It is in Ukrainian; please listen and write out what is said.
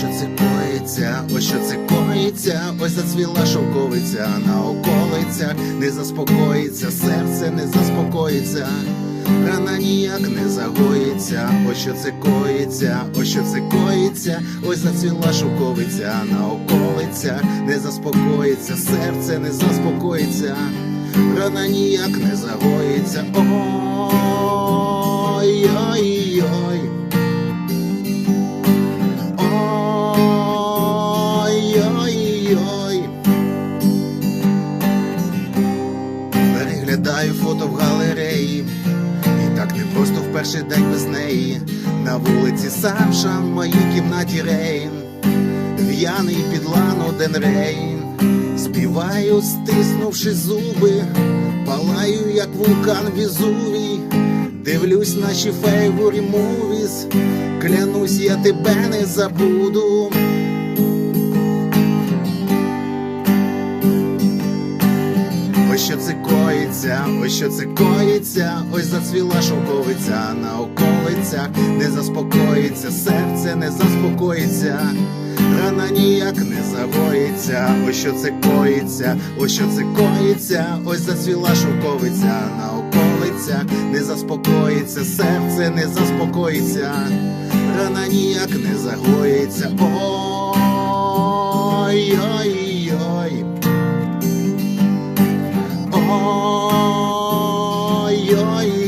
що це коїться, ось що це коїться, ось зацвіла шовковиця на околицях, не заспокоїться, серце не заспокоїться, рана ніяк не загоїться, ось що це коїться, ось що це коїться, ось зацвіла шовковиця на околицях, не заспокоїться, серце не заспокоїться, рана ніяк не загоїться. Ой, Ой-ой-ой. Переглядаю фото в галереї, і так не просто в перший день без неї. На вулиці Санша, в моїй кімнаті Рейн, в'яний під лану Денрейн. Співаю, стиснувши зуби, палаю, як вулкан Візувій. Дивлюсь наші фейворі мувіс, клянусь, я тебе не забуду. Ось що це коїться, ось що це коїться, ось зацвіла шовковиця на околицях, не заспокоїться, серце не заспокоїться, рана ніяк не загоїться, ось що це коїться, ось що це коїться, ось зацвіла шовковиця на околицях, не заспокоїться, серце не заспокоїться, рана ніяк не загоїться. your